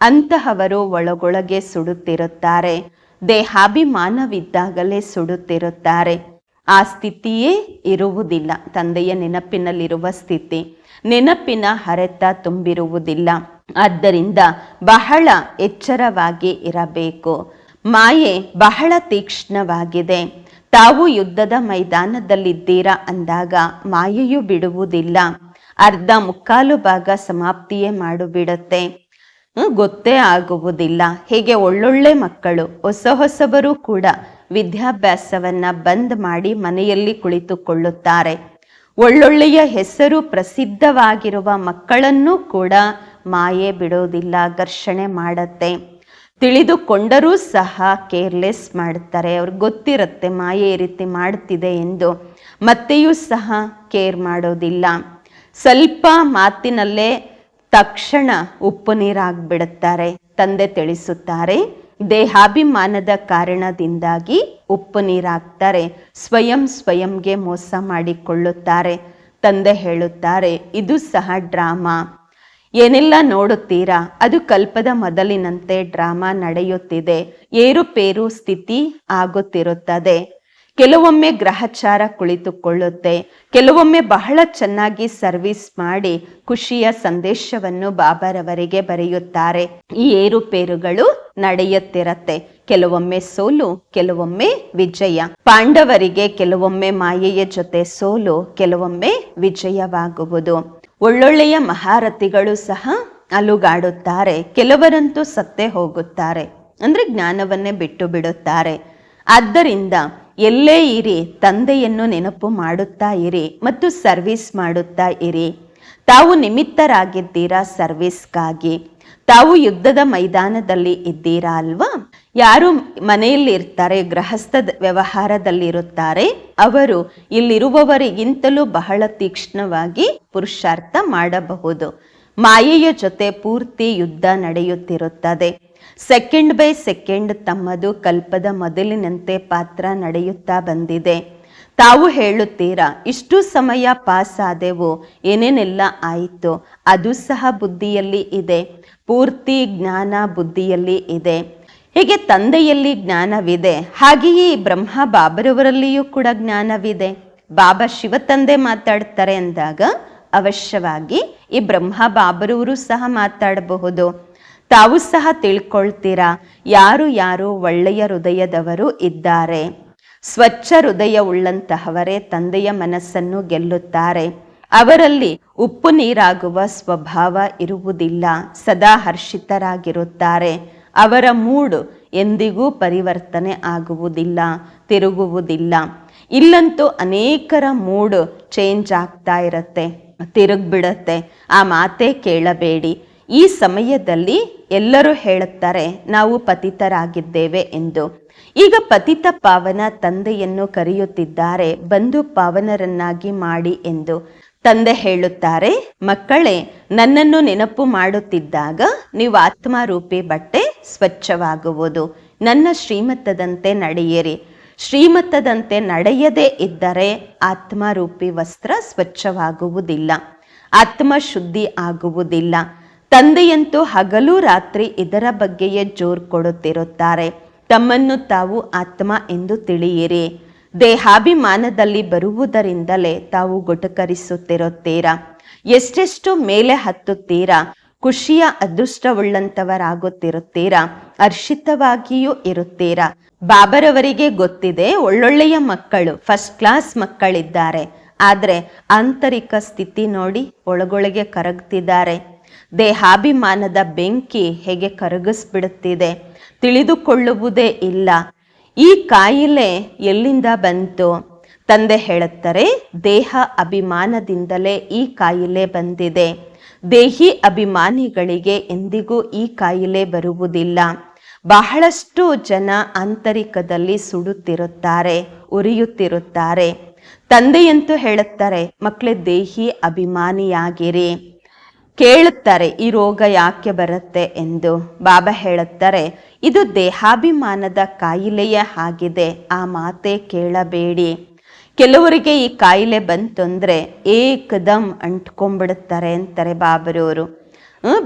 Speaker 1: ಅಂತಹವರು ಒಳಗೊಳಗೆ ಸುಡುತ್ತಿರುತ್ತಾರೆ. ದೇಹಾಭಿಮಾನವಿದ್ದಾಗಲೇ ಸುಡುತ್ತಿರುತ್ತಾರೆ. ಆ ಸ್ಥಿತಿಯೇ ಇರುವುದಿಲ್ಲ. ತಂದೆಯ ನೆನಪಿನಲ್ಲಿರುವ ಸ್ಥಿತಿ ನೆನಪಿನ ಹರೆತ ತುಂಬಿರುವುದಿಲ್ಲ. ಆದ್ದರಿಂದ ಬಹಳ ಎಚ್ಚರವಾಗಿ ಇರಬೇಕು. ಮಾಯೆ ಬಹಳ ತೀಕ್ಷ್ಣವಾಗಿದೆ. ತಾವು ಯುದ್ಧದ ಮೈದಾನದಲ್ಲಿದ್ದೀರಾ ಅಂದಾಗ ಮಾಯೆಯು ಬಿಡುವುದಿಲ್ಲ. ಅರ್ಧ ಮುಕ್ಕಾಲು ಭಾಗ ಸಮಾಪ್ತಿಯೇ ಮಾಡಿಬಿಡುತ್ತೆ. ಗೊತ್ತೇ ಆಗುವುದಿಲ್ಲ. ಹೀಗೆ ಒಳ್ಳೊಳ್ಳೆ ಮಕ್ಕಳು, ಹೊಸ ಹೊಸಬರು ಕೂಡ ವಿದ್ಯಾಭ್ಯಾಸವನ್ನ ಬಂದ್ ಮಾಡಿ ಮನೆಯಲ್ಲಿ ಕುಳಿತುಕೊಳ್ಳುತ್ತಾರೆ. ಒಳ್ಳೊಳ್ಳೆಯ ಹೆಸರು ಪ್ರಸಿದ್ಧವಾಗಿರುವ ಮಕ್ಕಳನ್ನು ಕೂಡ ಮಾಯೆ ಬಿಡೋದಿಲ್ಲ, ಘರ್ಷಣೆ ಮಾಡತ್ತೆ. ತಿಳಿದುಕೊಂಡರೂ ಸಹ ಕೇರ್ಲೆಸ್ ಮಾಡ್ತಾರೆ. ಅವ್ರಿಗೆ ಗೊತ್ತಿರುತ್ತೆ ಮಾಯೆ ಈ ರೀತಿ ಮಾಡ್ತಿದೆ ಎಂದು. ಮತ್ತೆಯೂ ಸಹ ಕೇರ್ ಮಾಡೋದಿಲ್ಲ. ಸ್ವಲ್ಪ ಮಾತಿನಲ್ಲೇ ತಕ್ಷಣ ಉಪ್ಪು ನೀರಾಗ್ಬಿಡುತ್ತಾರೆ. ತಂದೆ ತಿಳಿಸುತ್ತಾರೆ ದೇಹಾಭಿಮಾನದ ಕಾರಣದಿಂದಾಗಿ ಉಪ್ಪು ನೀರಾಗ್ತಾರೆ. ಸ್ವಯಂ ಸ್ವಯಂಗೆ ಮೋಸ ಮಾಡಿಕೊಳ್ಳುತ್ತಾರೆ. ತಂದೆ ಹೇಳುತ್ತಾರೆ, ಇದು ಸಹ ಡ್ರಾಮಾ. ಏನೆಲ್ಲ ನೋಡುತ್ತೀರಾ? ಅದು ಕಲ್ಪದ ಮೊದಲಿನಂತೆ ಡ್ರಾಮಾ ನಡೆಯುತ್ತಿದೆ. ಏರುಪೇರು ಸ್ಥಿತಿ ಆಗುತ್ತಿರುತ್ತದೆ. ಕೆಲವೊಮ್ಮೆ ಗ್ರಹಚಾರ ಕುಳಿತುಕೊಳ್ಳುತ್ತೆ. ಕೆಲವೊಮ್ಮೆ ಬಹಳ ಚೆನ್ನಾಗಿ ಸರ್ವಿಸ್ ಮಾಡಿ ಖುಷಿಯ ಸಂದೇಶವನ್ನು ಬಾಬಾರವರಿಗೆ ಬರೆಯುತ್ತಾರೆ. ಈ ಏರುಪೇರುಗಳು ನಡೆಯುತ್ತಿರತ್ತೆ. ಕೆಲವೊಮ್ಮೆ ಸೋಲು, ಕೆಲವೊಮ್ಮೆ ವಿಜಯ. ಪಾಂಡವರಿಗೆ ಕೆಲವೊಮ್ಮೆ ಮಾಯೆಯ ಜೊತೆ ಸೋಲು, ಕೆಲವೊಮ್ಮೆ ವಿಜಯವಾಗುವುದು. ಒಳ್ಳೊಳ್ಳೆಯ ಮಹಾರಥಿಗಳು ಸಹ ಅಲುಗಾಡುತ್ತಾರೆ. ಕೆಲವರಂತೂ ಸತ್ತೇ ಹೋಗುತ್ತಾರೆ. ಅಂದ್ರೆ ಜ್ಞಾನವನ್ನೇ ಬಿಟ್ಟು ಬಿಡುತ್ತಾರೆ. ಆದ್ದರಿಂದ ಎಲ್ಲೇ ಇರಿ, ತಂದೆಯನ್ನು ನೆನಪು ಮಾಡುತ್ತಾ ಇರಿ ಮತ್ತು ಸರ್ವಿಸ್ ಮಾಡುತ್ತಾ ಇರಿ. ತಾವು ನಿಮಿತ್ತರಾಗಿದ್ದೀರಾ ಸರ್ವಿಸ್ಗಾಗಿ. ತಾವು ಯುದ್ಧದ ಮೈದಾನದಲ್ಲಿ ಇದ್ದೀರಾ ಅಲ್ವಾ? ಯಾರು ಮನೆಯಲ್ಲಿ ಇರ್ತಾರೆ ಗೃಹಸ್ಥ ವ್ಯವಹಾರದಲ್ಲಿರುತ್ತಾರೆ, ಅವರು ಇಲ್ಲಿರುವವರಿಗಿಂತಲೂ ಬಹಳ ತೀಕ್ಷ್ಣವಾಗಿ ಪುರುಷಾರ್ಥ ಮಾಡಬಹುದು. ಮಾಯೆಯ ಜೊತೆ ಪೂರ್ತಿ ಯುದ್ಧ ನಡೆಯುತ್ತಿರುತ್ತದೆ. ಸೆಕೆಂಡ್ ಬೈ ಸೆಕೆಂಡ್ ತಮ್ಮದು ಕಲ್ಪದ ಮೊದಲಿನಂತೆ ಪಾತ್ರ ನಡೆಯುತ್ತಾ ಬಂದಿದೆ. ತಾವು ಹೇಳುತ್ತೀರಾ, ಇಷ್ಟು ಸಮಯ ಪಾಸ್ ಆದೆವು ಏನೇನೆಲ್ಲ ಆಯಿತು, ಅದು ಸಹ ಬುದ್ಧಿಯಲ್ಲಿ ಇದೆ. ಪೂರ್ತಿ ಜ್ಞಾನ ಬುದ್ಧಿಯಲ್ಲಿ ಇದೆ. ಹೀಗೆ ತಂದೆಯಲ್ಲಿ ಜ್ಞಾನವಿದೆ, ಹಾಗೆಯೇ ಬ್ರಹ್ಮ ಬಾಬರವರಲ್ಲಿಯೂ ಕೂಡ ಜ್ಞಾನವಿದೆ. ಬಾಬಾ ಶಿವ ತಂದೆ ಮಾತಾಡ್ತಾರೆ ಅಂದಾಗ ಅವಶ್ಯವಾಗಿ ಈ ಬ್ರಹ್ಮ ಬಾಬರವರು ಸಹ ಮಾತಾಡಬಹುದು. ತಾವು ಸಹ ತಿಳ್ಕೊಳ್ತೀರಾ, ಯಾರು ಯಾರು ಒಳ್ಳೆಯ ಹೃದಯದವರು ಇದ್ದಾರೆ. ಸ್ವಚ್ಛ ಹೃದಯ ಉಳ್ಳಂತಹವರೇ ತಂದೆಯ ಮನಸ್ಸನ್ನು ಗೆಲ್ಲುತ್ತಾರೆ. ಅವರಲ್ಲಿ ಉಪ್ಪು ನೀರಾಗುವ ಸ್ವಭಾವ ಇರುವುದಿಲ್ಲ, ಸದಾ ಹರ್ಷಿತರಾಗಿರುತ್ತಾರೆ. ಅವರ ಮೂಡು ಎಂದಿಗೂ ಪರಿವರ್ತನೆ ಆಗುವುದಿಲ್ಲ, ತಿರುಗುವುದಿಲ್ಲ. ಇಲ್ಲಂತೂ ಅನೇಕರ ಮೂಡು ಚೇಂಜ್ ಆಗ್ತಾ ಇರತ್ತೆ, ತಿರುಗ್ಬಿಡತ್ತೆ. ಆ ಮಾತೇ ಕೇಳಬೇಡಿ. ಈ ಸಮಯದಲ್ಲಿ ಎಲ್ಲರೂ ಹೇಳುತ್ತಾರೆ, ನಾವು ಪತಿತರಾಗಿದ್ದೇವೆ ಎಂದು. ಈಗ ಪತಿತ ಪಾವನ ತಂದೆಯನ್ನು ಕರೆಯುತ್ತಿದ್ದಾರೆ, ಬಂದು ಪಾವನರನ್ನಾಗಿ ಮಾಡಿ ಎಂದು. ತಂದೆ ಹೇಳುತ್ತಾರೆ, ಮಕ್ಕಳೇ, ನನ್ನನ್ನು ನೆನಪು ಮಾಡುತ್ತಿದ್ದಾಗ ನೀವು ಆತ್ಮರೂಪಿ ಬಟ್ಟೆ ಸ್ವಚ್ಛವಾಗುವುದು. ನನ್ನ ಶ್ರೀಮತದಂತೆ ನಡೆಯಿರಿ. ಶ್ರೀಮತದಂತೆ ನಡೆಯದೇ ಇದ್ದರೆ ಆತ್ಮರೂಪಿ ವಸ್ತ್ರ ಸ್ವಚ್ಛವಾಗುವುದಿಲ್ಲ. ಆತ್ಮ ಶುದ್ಧಿ ಆಗುವುದಿಲ್ಲ. ತಂದೆಯಂತೂ ಹಗಲು ರಾತ್ರಿ ಇದರ ಬಗ್ಗೆಯೇ ಜೋರ್ ಕೊಡುತ್ತಿರುತ್ತಾರೆ. ತಮ್ಮನ್ನು ತಾವು ಆತ್ಮ ಎಂದು ತಿಳಿಯಿರಿ. ದೇಹಾಭಿಮಾನದಲ್ಲಿ ಬರುವುದರಿಂದಲೇ ತಾವು ಗೊಟಕರಿಸುತ್ತಿರುತ್ತೀರಾ? ಎಷ್ಟೆಷ್ಟು ಮೇಲೆ ಹತ್ತುತ್ತೀರಾ? ಖುಷಿಯ ಅದೃಷ್ಟವುಳ್ಳಂತವರಾಗುತ್ತಿರುತ್ತೀರಾ? ಹರ್ಷಿತವಾಗಿಯೂ ಇರುತ್ತೀರಾ? ಬಾಬರವರಿಗೆ ಗೊತ್ತಿದೆ, ಒಳ್ಳೊಳ್ಳೆಯ ಮಕ್ಕಳು ಫಸ್ಟ್ ಕ್ಲಾಸ್ ಮಕ್ಕಳಿದ್ದಾರೆ. ಆದರೆ ಆಂತರಿಕ ಸ್ಥಿತಿ ನೋಡಿ ಒಳಗೊಳಗೆ ಕರಗ್ತಿದ್ದಾರೆ. ದೇಹಾಭಿಮಾನದ ಬೆಂಕಿ ಹೇಗೆ ಕರಗಿಸ್ಬಿಡುತ್ತಿದೆ? ತಿಳಿದುಕೊಳ್ಳುವುದೇ ಇಲ್ಲ. ಈ ಕಾಯಿಲೆ ಎಲ್ಲಿಂದ ಬಂತು? ತಂದೆ ಹೇಳುತ್ತಾರೆ, ದೇಹ ಅಭಿಮಾನದಿಂದಲೇ ಈ ಕಾಯಿಲೆ ಬಂದಿದೆ. ದೇಹಿ ಅಭಿಮಾನಿಗಳಿಗೆ ಎಂದಿಗೂ ಈ ಕಾಯಿಲೆ ಬರುವುದಿಲ್ಲ. ಬಹಳಷ್ಟು ಜನ ಆಂತರಿಕದಲ್ಲಿ ಸುಡುತ್ತಿರುತ್ತಾರೆ, ಉರಿಯುತ್ತಿರುತ್ತಾರೆ. ತಂದೆಯಂತೂ ಹೇಳುತ್ತಾರೆ, ಮಕ್ಕಳೇ ದೇಹಿ ಅಭಿಮಾನಿಯಾಗಿರಿ. ಕೇಳುತ್ತಾರೆ, ಈ ರೋಗ ಯಾಕೆ ಬರುತ್ತೆ ಎಂದು. ಬಾಬಾ ಹೇಳುತ್ತಾರೆ ಇದು ದೇಹಾಭಿಮಾನದ ಕಾಯಿಲೆಯ ಆಗಿದೆ ಆ ಮಾತೆ ಕೇಳಬೇಡಿ. ಕೆಲವರಿಗೆ ಈ ಕಾಯಿಲೆ ಬಂತಂದ್ರೆ ಏಕದಮ್ ಅಂಟ್ಕೊಂಡ್ಬಿಡುತ್ತಾರೆ ಅಂತಾರೆ ಬಾಬರವರು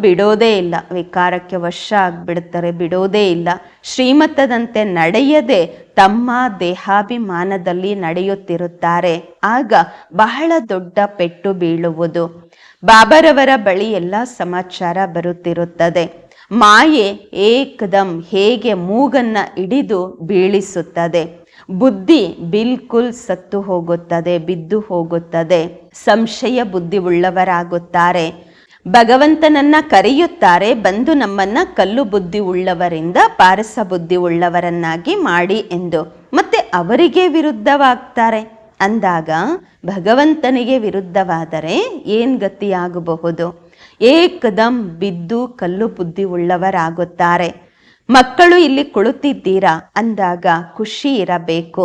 Speaker 1: ಬಿಡೋದೇ ಇಲ್ಲ. ವಿಕಾರಕ್ಕೆ ವಶ ಆಗ್ಬಿಡ್ತಾರೆ ಬಿಡೋದೇ ಇಲ್ಲ. ಶ್ರೀಮತದಂತೆ ನಡೆಯದೆ ತಮ್ಮ ದೇಹಾಭಿಮಾನದಲ್ಲಿ ನಡೆಯುತ್ತಿರುತ್ತಾರೆ. ಆಗ ಬಹಳ ದೊಡ್ಡ ಪೆಟ್ಟು ಬೀಳುವುದು. ಬಾಬರವರ ಬಳಿ ಎಲ್ಲ ಸಮಾಚಾರ ಬರುತ್ತಿರುತ್ತದೆ. ಮಾಯೆ ಏಕದಂ ಹೇಗೆ ಮೂಗನ್ನ ಹಿಡಿದು ಬೀಳಿಸುತ್ತದೆ? ಬುದ್ಧಿ ಬಿಲ್ಕುಲ್ ಸತ್ತು ಹೋಗುತ್ತದೆ, ಬಿದ್ದು ಹೋಗುತ್ತದೆ. ಸಂಶಯ ಬುದ್ಧಿ ಉಳ್ಳವರಾಗುತ್ತಾರೆ ಭಗವಂತನನ್ನ ಕರೆಯುತ್ತಾರೆ, ಬಂದು ನಮ್ಮನ್ನ ಕಲ್ಲು ಬುದ್ಧಿ ಉಳ್ಳವರಿಂದ ಪಾರಸ ಬುದ್ಧಿ ಉಳ್ಳವರನ್ನಾಗಿ ಮಾಡಿ ಎಂದು. ಮತ್ತೆ ಅವರಿಗೆ ವಿರುದ್ಧವಾಗ್ತಾರೆ? ಅಂದಾಗ ಭಗವಂತನಿಗೆ ವಿರುದ್ಧವಾದರೆ ಏನ್ ಗತಿಯಾಗಬಹುದು? ಏಕದಂ ಬಿದ್ದು ಕಲ್ಲು ಬುದ್ಧಿ ಉಳ್ಳವರಾಗುತ್ತಾರೆ. ಮಕ್ಕಳು ಇಲ್ಲಿ ಕುಳಿತಿದ್ದೀರಾ? ಅಂದಾಗ ಖುಷಿ ಇರಬೇಕು.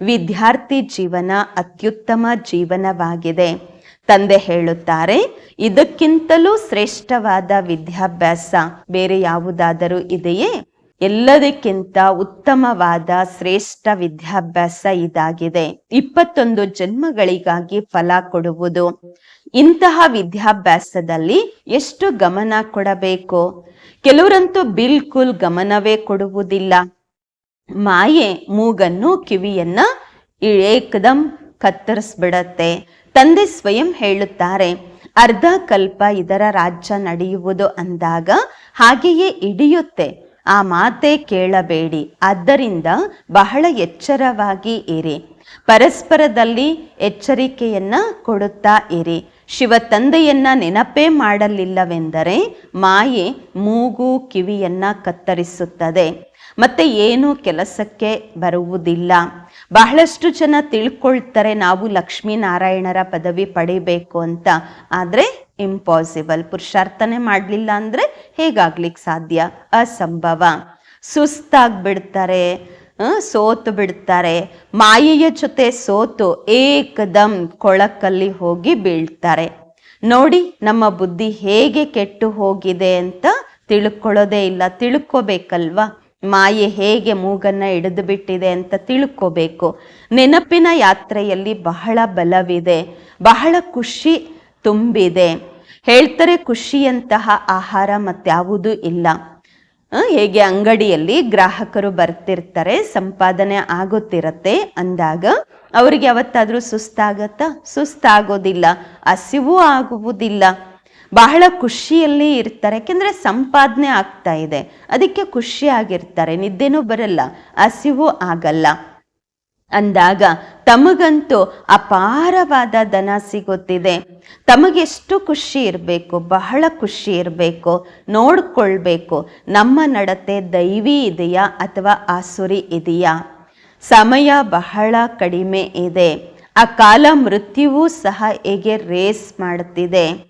Speaker 1: ವಿದ್ಯಾರ್ಥಿ ಜೀವನ ಅತ್ಯುತ್ತಮ ಜೀವನವಾಗಿದೆ. ತಂದೆ ಹೇಳುತ್ತಾರೆ, ಇದಕ್ಕಿಂತಲೂ ಶ್ರೇಷ್ಠವಾದ ವಿದ್ಯಾಭ್ಯಾಸ ಬೇರೆ ಯಾವುದಾದರೂ ಇದೆಯೇ? ಎಲ್ಲದಕ್ಕಿಂತ ಉತ್ತಮವಾದ ಶ್ರೇಷ್ಠ ವಿದ್ಯಾಭ್ಯಾಸ ಇದಾಗಿದೆ. ಇಪ್ಪತ್ತೊಂದು ಜನ್ಮಗಳಿಗಾಗಿ ಫಲ ಕೊಡುವುದು. ಇಂತಹ ವಿದ್ಯಾಭ್ಯಾಸದಲ್ಲಿ ಎಷ್ಟು ಗಮನ ಕೊಡಬೇಕು? ಕೆಲವರಂತೂ ಬಿಲ್ಕುಲ್ ಗಮನವೇ ಕೊಡುವುದಿಲ್ಲ. ಮಾಯೆ ಮೂಗನ್ನು ಕಿವಿಯನ್ನ ಏಕದಂ ಕತ್ತರಿಸ್ಬಿಡತ್ತೆ. ತಂದೆ ಸ್ವಯಂ ಹೇಳುತ್ತಾರೆ, ಅರ್ಧ ಕಲ್ಪ ಇದರ ರಾಜ್ಯ ನಡೆಯುವುದು ಅಂದಾಗ, ಹಾಗೆಯೇ ಹಿಡಿಯುತ್ತೆ. ಆ ಮಾತೇ ಕೇಳಬೇಡಿ. ಆದ್ದರಿಂದ ಬಹಳ ಎಚ್ಚರವಾಗಿ ಇರಿ. ಪರಸ್ಪರದಲ್ಲಿ ಎಚ್ಚರಿಕೆಯನ್ನ ಕೊಡುತ್ತಾ ಇರಿ. ಶಿವ ತಂದೆಯನ್ನ ನೆನಪೇ ಮಾಡಲಿಲ್ಲವೆಂದರೆ ಮಾಯೆ ಮೂಗು ಕಿವಿಯನ್ನ ಕತ್ತರಿಸುತ್ತದೆ. ಮತ್ತೆ ಏನು ಕೆಲಸಕ್ಕೆ ಬರುವುದಿಲ್ಲ. ಬಹಳಷ್ಟು ಜನ ತಿಳ್ಕೊಳ್ತಾರೆ ನಾವು ಲಕ್ಷ್ಮೀನಾರಾಯಣರ ಪದವಿ ಪಡಿಬೇಕು ಅಂತ. ಆದರೆ ಇಂಪಾಸಿಬಲ್ ಪುರುಷಾರ್ಥನೆ ಮಾಡಲಿಲ್ಲ ಅಂದರೆ ಹೇಗಾಗ್ಲಿಕ್ಕೆ ಸಾಧ್ಯ? ಅಸಂಭವ. ಸುಸ್ತಾಗ್ಬಿಡ್ತಾರೆ. ಸೋತು ಬಿಡ್ತಾರೆ. ಮಾಯೆಯ ಜೊತೆ ಸೋತು ಏಕದಂ ಕೊಳಕಲ್ಲಿ ಹೋಗಿ ಬೀಳ್ತಾರೆ. ನೋಡಿ, ನಮ್ಮ ಬುದ್ಧಿ ಹೇಗೆ ಕೆಟ್ಟು ಹೋಗಿದೆ ಅಂತ ತಿಳ್ಕೊಳ್ಳೋದೇ ಇಲ್ಲ. ತಿಳ್ಕೋಬೇಕಲ್ವಾ? ಮಾಯೆ ಹೇಗೆ ಮೂಗನ್ನ ಹಿಡಿದು ಬಿಟ್ಟಿದೆ ಅಂತ ತಿಳ್ಕೋಬೇಕು. ನೆನಪಿನ ಯಾತ್ರೆಯಲ್ಲಿ ಬಹಳ ಬಲವಿದೆ. ಬಹಳ ಖುಷಿ ತುಂಬಿದೆ. ಹೇಳ್ತಾರೆ ಖುಷಿಯಂತಹ ಆಹಾರ ಮತ್ಯಾವುದೂ ಇಲ್ಲ. ಹೇಗೆ ಅಂಗಡಿಯಲ್ಲಿ ಗ್ರಾಹಕರು ಬರ್ತಿರ್ತಾರೆ, ಸಂಪಾದನೆ ಆಗುತ್ತಿರತ್ತೆ ಅಂದಾಗ ಅವರಿಗೆ ಯಾವತ್ತಾದ್ರೂ ಸುಸ್ತಾಗತ್ತಾ? ಸುಸ್ತಾಗೋದಿಲ್ಲ, ಹಸಿವು ಆಗುವುದಿಲ್ಲ. ಬಹಳ ಖುಷಿಯಲ್ಲಿ ಇರ್ತಾರೆ, ಯಾಕೆಂದ್ರೆ ಸಂಪಾದನೆ ಆಗ್ತಾ ಇದೆ. ಅದಕ್ಕೆ ಖುಷಿಯಾಗಿರ್ತಾರೆ, ನಿದ್ದೆನೂ ಬರಲ್ಲ, ಹಸಿವು ಆಗಲ್ಲ. ಅಂದಾಗ ತಮಗಂತೂ ಅಪಾರವಾದ ದನ ಸಿಗುತ್ತಿದೆ. ತಮಗೆಷ್ಟು ಖುಷಿ ಇರಬೇಕು, ಬಹಳ ಖುಷಿ ಇರಬೇಕು, ನೋಡ್ಕೊಳ್ಬೇಕು. ನಮ್ಮ ನಡತೆ ದೈವಿ ಇದೆಯಾ ಅಥವಾ ಆಸುರಿ ಇದೆಯಾ? ಸಮಯ ಬಹಳ ಕಡಿಮೆ ಇದೆ. ಆ ಕಾಲ ಮೃತ್ಯುವು ಸಹ ಹೇಗೆ ರೇಸ್ ಮಾಡುತ್ತಿದೆ?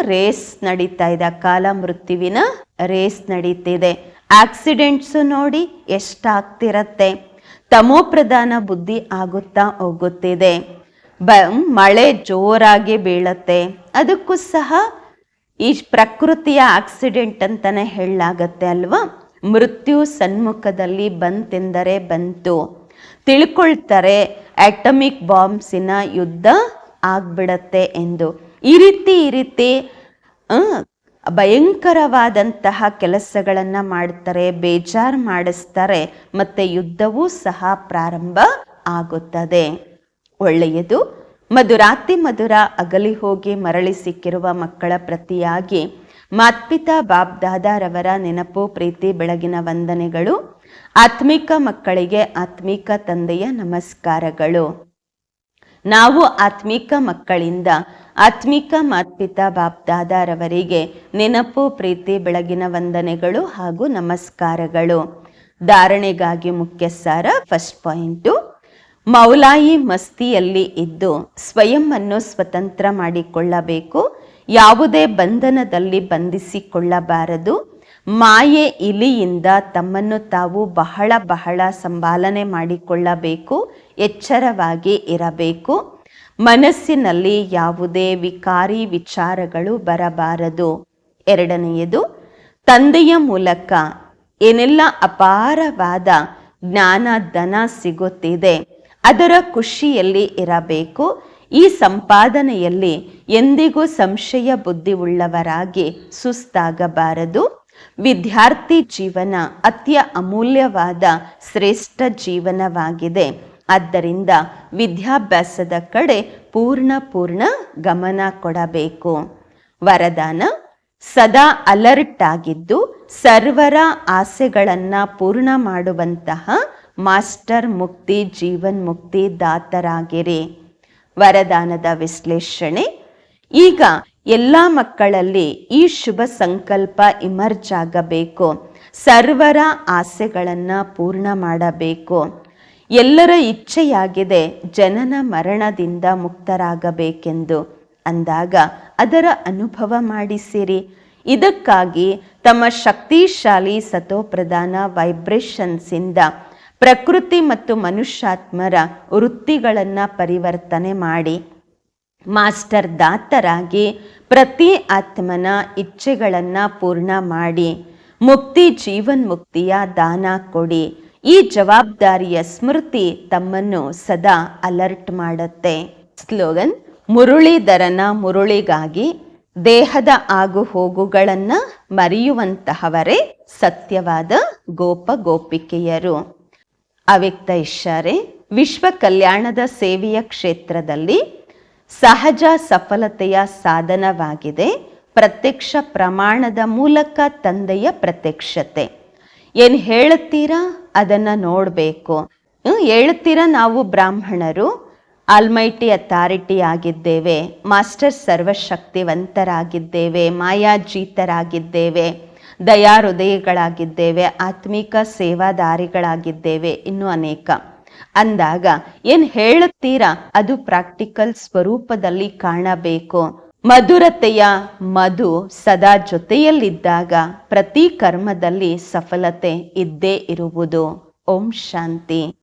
Speaker 1: ರೇಸ್ ನಡೀತಾ ಇದೆ. ಆ ಕಾಲ ಮೃತ್ಯುವಿನ ರೇಸ್ ನಡೀತಿದೆ. ಆಕ್ಸಿಡೆಂಟ್ಸು ನೋಡಿ ಎಷ್ಟಾಗ್ತಿರತ್ತೆ. ತಮೋಪ್ರಧಾನ ಬುದ್ಧಿ ಆಗುತ್ತಾ ಹೋಗುತ್ತಿದೆ. ಬ ಮಳೆ ಜೋರಾಗಿ ಬೀಳತ್ತೆ. ಅದಕ್ಕೂ ಸಹ ಈ ಪ್ರಕೃತಿಯ ಆಕ್ಸಿಡೆಂಟ್ ಅಂತಾನೆ ಹೇಳಲಾಗತ್ತೆ ಅಲ್ವಾ? ಮೃತ್ಯು ಸನ್ಮುಖದಲ್ಲಿ ಬಂತೆಂದರೆ ಬಂತು. ತಿಳ್ಕೊಳ್ತಾರೆ ಆಟಮಿಕ್ ಬಾಂಬ್ಸಿನ ಯುದ್ಧ ಆಗ್ಬಿಡತ್ತೆ ಎಂದು. ಈ ರೀತಿ ಈ ರೀತಿ ಭಯಂಕರವಾದಂತಹ ಕೆಲಸಗಳನ್ನು ಮಾಡ್ತಾರೆ, ಬೇಜಾರು ಮಾಡಿಸ್ತಾರೆ, ಮತ್ತೆ ಯುದ್ಧವೂ ಸಹ ಪ್ರಾರಂಭ ಆಗುತ್ತದೆ. ಒಳ್ಳೆಯದು. ಮಧುರಾತಿ ಮಧುರ ಅಗಲಿ ಹೋಗಿ ಮರಳಿ ಸಿಕ್ಕಿರುವ ಮಕ್ಕಳ ಪ್ರತಿಯಾಗಿ ಮಾತ್ಪಿತಾ ಬಾಬ್ ದಾದಾರವರ ನೆನಪು, ಪ್ರೀತಿ, ಬೆಳಗಿನ ವಂದನೆಗಳು, ಆತ್ಮಿಕ ಮಕ್ಕಳಿಗೆ ಆತ್ಮಿಕ ತಂದೆಯ ನಮಸ್ಕಾರಗಳು. ನಾವು ಆತ್ಮಿಕ ಮಕ್ಕಳಿಂದ ಆತ್ಮಿಕ ಮಾತ್ಪಿತಾ ಬಾಪ್ದಾದಾರವರಿಗೆ ನೆನಪು, ಪ್ರೀತಿ, ಬೆಳಗಿನ ವಂದನೆಗಳು ಹಾಗೂ ನಮಸ್ಕಾರಗಳು. ಧಾರಣೆಗಾಗಿ ಮುಖ್ಯ ಸಾರ ಫಸ್ಟ್ ಪಾಯಿಂಟು ಮೌಲಾಯಿ ಮಸ್ತಿಯಲ್ಲಿ ಇದ್ದು ಸ್ವಯಂವನ್ನು ಸ್ವತಂತ್ರ ಮಾಡಿಕೊಳ್ಳಬೇಕು. ಯಾವುದೇ ಬಂಧನದಲ್ಲಿ ಬಂಧಿಸಿಕೊಳ್ಳಬಾರದು. ಮಾಯೆ ಇಲಿಯಿಂದ ತಮ್ಮನ್ನು ತಾವು ಬಹಳ ಬಹಳ ಸಂಭಾಲನೆ ಮಾಡಿಕೊಳ್ಳಬೇಕು. ಎಚ್ಚರವಾಗಿ ಇರಬೇಕು. ಮನಸ್ಸಿನಲ್ಲಿ ಯಾವುದೇ ವಿಕಾರಿ ವಿಚಾರಗಳು ಬರಬಾರದು. ಎರಡನೆಯದು, ತಂದೆಯ ಮೂಲಕ ಏನೆಲ್ಲ ಅಪಾರವಾದ ಜ್ಞಾನ, ಧನ ಸಿಗುತ್ತಿದೆ, ಅದರ ಖುಷಿಯಲ್ಲಿ ಇರಬೇಕು. ಈ ಸಂಪಾದನೆಯಲ್ಲಿ ಎಂದಿಗೂ ಸಂಶಯ, ಬುದ್ಧಿ ಉಳ್ಳವರಾಗಿ ಸುಸ್ತಾಗಬಾರದು. ವಿದ್ಯಾರ್ಥಿ ಜೀವನ ಅತ್ಯ ಅಮೂಲ್ಯವಾದ, ಶ್ರೇಷ್ಠ ಜೀವನವಾಗಿದೆ. ಆದ್ದರಿಂದ ವಿದ್ಯಾಭ್ಯಾಸದ ಕಡೆ ಪೂರ್ಣ ಪೂರ್ಣ ಗಮನ ಕೊಡಬೇಕು. ವರದಾನ, ಸದಾ ಅಲರ್ಟ್ ಆಗಿದ್ದು ಸರ್ವರ ಆಸೆಗಳನ್ನು ಪೂರ್ಣ ಮಾಡುವಂತಹ ಮಾಸ್ಟರ್ ಮುಕ್ತಿ, ಜೀವನ್ ಮುಕ್ತಿ ದಾತರಾಗಿರಿ. ವರದಾನದ ವಿಶ್ಲೇಷಣೆ, ಈಗ ಎಲ್ಲ ಮಕ್ಕಳಲ್ಲಿ ಈ ಶುಭ ಸಂಕಲ್ಪ ಇಮರ್ಜ್ ಆಗಬೇಕು. ಸರ್ವರ ಆಸೆಗಳನ್ನು ಪೂರ್ಣ ಮಾಡಬೇಕು. ಎಲ್ಲರ ಇಚ್ಛೆಯಾಗಿದೆ ಜನನ ಮರಣದಿಂದ ಮುಕ್ತರಾಗಬೇಕೆಂದು. ಅಂದಾಗ ಅದರ ಅನುಭವ ಮಾಡಿಸಿರಿ. ಇದಕ್ಕಾಗಿ ತಮ್ಮ ಶಕ್ತಿಶಾಲಿ ಸತೋಪ್ರಧಾನ ವೈಬ್ರೇಷನ್ಸಿಂದ ಪ್ರಕೃತಿ ಮತ್ತು ಮನುಷ್ಯಾತ್ಮರ ವೃತ್ತಿಗಳನ್ನು ಪರಿವರ್ತನೆ ಮಾಡಿ. ಮಾಸ್ಟರ್ ದಾತರಾಗಿ ಪ್ರತಿ ಆತ್ಮನ ಇಚ್ಛೆಗಳನ್ನು ಪೂರ್ಣ ಮಾಡಿ. ಮುಕ್ತಿ ಜೀವನ್ ಮುಕ್ತಿಯ ದಾನ ಕೊಡಿ. ಈ ಜವಾಬ್ದಾರಿಯ ಸ್ಮೃತಿ ತಮ್ಮನ್ನು ಸದಾ ಅಲರ್ಟ್ ಮಾಡುತ್ತೆ. ಸ್ಲೋಗನ್, ಮುರುಳಿಧರನ ಮುರುಳಿಗಾಗಿ ದೇಹದ ಆಗು ಹೋಗುಗಳನ್ನು ಮರೆಯುವಂತಹವರೇ ಸತ್ಯವಾದ ಗೋಪ ಗೋಪಿಕೆಯರು. ಅವ್ಯಕ್ತ ಇಶಾರೆ ವಿಶ್ವ ಕಲ್ಯಾಣದ ಸೇವೆಯ ಕ್ಷೇತ್ರದಲ್ಲಿ ಸಹಜ ಸಫಲತೆಯ ಸಾಧನವಾಗಿದೆ. ಪ್ರತ್ಯಕ್ಷ ಪ್ರಮಾಣದ ಮೂಲಕ ತಂದೆಯ ಪ್ರತ್ಯಕ್ಷತೆ. ಏನು ಹೇಳುತ್ತೀರಾ? ಅದನ್ನು ನೋಡಬೇಕು. ಹೇಳುತ್ತೀರಾ ನಾವು ಬ್ರಾಹ್ಮಣರು? ಆಲ್ಮೈಟಿ ಅಥಾರಿಟಿ ಆಗಿದ್ದೇವೆ. ಮಾಸ್ಟರ್ ಸರ್ವಶಕ್ತಿವಂತರಾಗಿದ್ದೇವೆ. ಮಾಯಾಜೀತರಾಗಿದ್ದೇವೆ. ದಯಾ ಹೃದಯಗಳಾಗಿದ್ದೇವೆ ಆತ್ಮಿಕ ಸೇವಾದಾರಿಗಳಾಗಿದ್ದೇವೆ. ಇನ್ನೂ ಅನೇಕ. ಅಂದಾಗ ಏನು ಹೇಳುತ್ತೀರಾ? ಅದು ಪ್ರಾಕ್ಟಿಕಲ್ ಸ್ವರೂಪದಲ್ಲಿ ಕಾಣಬೇಕು. ಮಧುರತೆಯ ಮಧು ಸದಾ ಜೊತೆಯಲ್ಲಿದ್ದಾಗ ಪ್ರತಿ ಕರ್ಮದಲ್ಲಿ ಸಫಲತೆ ಇದ್ದೇ ಇರುವುದು. ಓಂ ಶಾಂತಿ.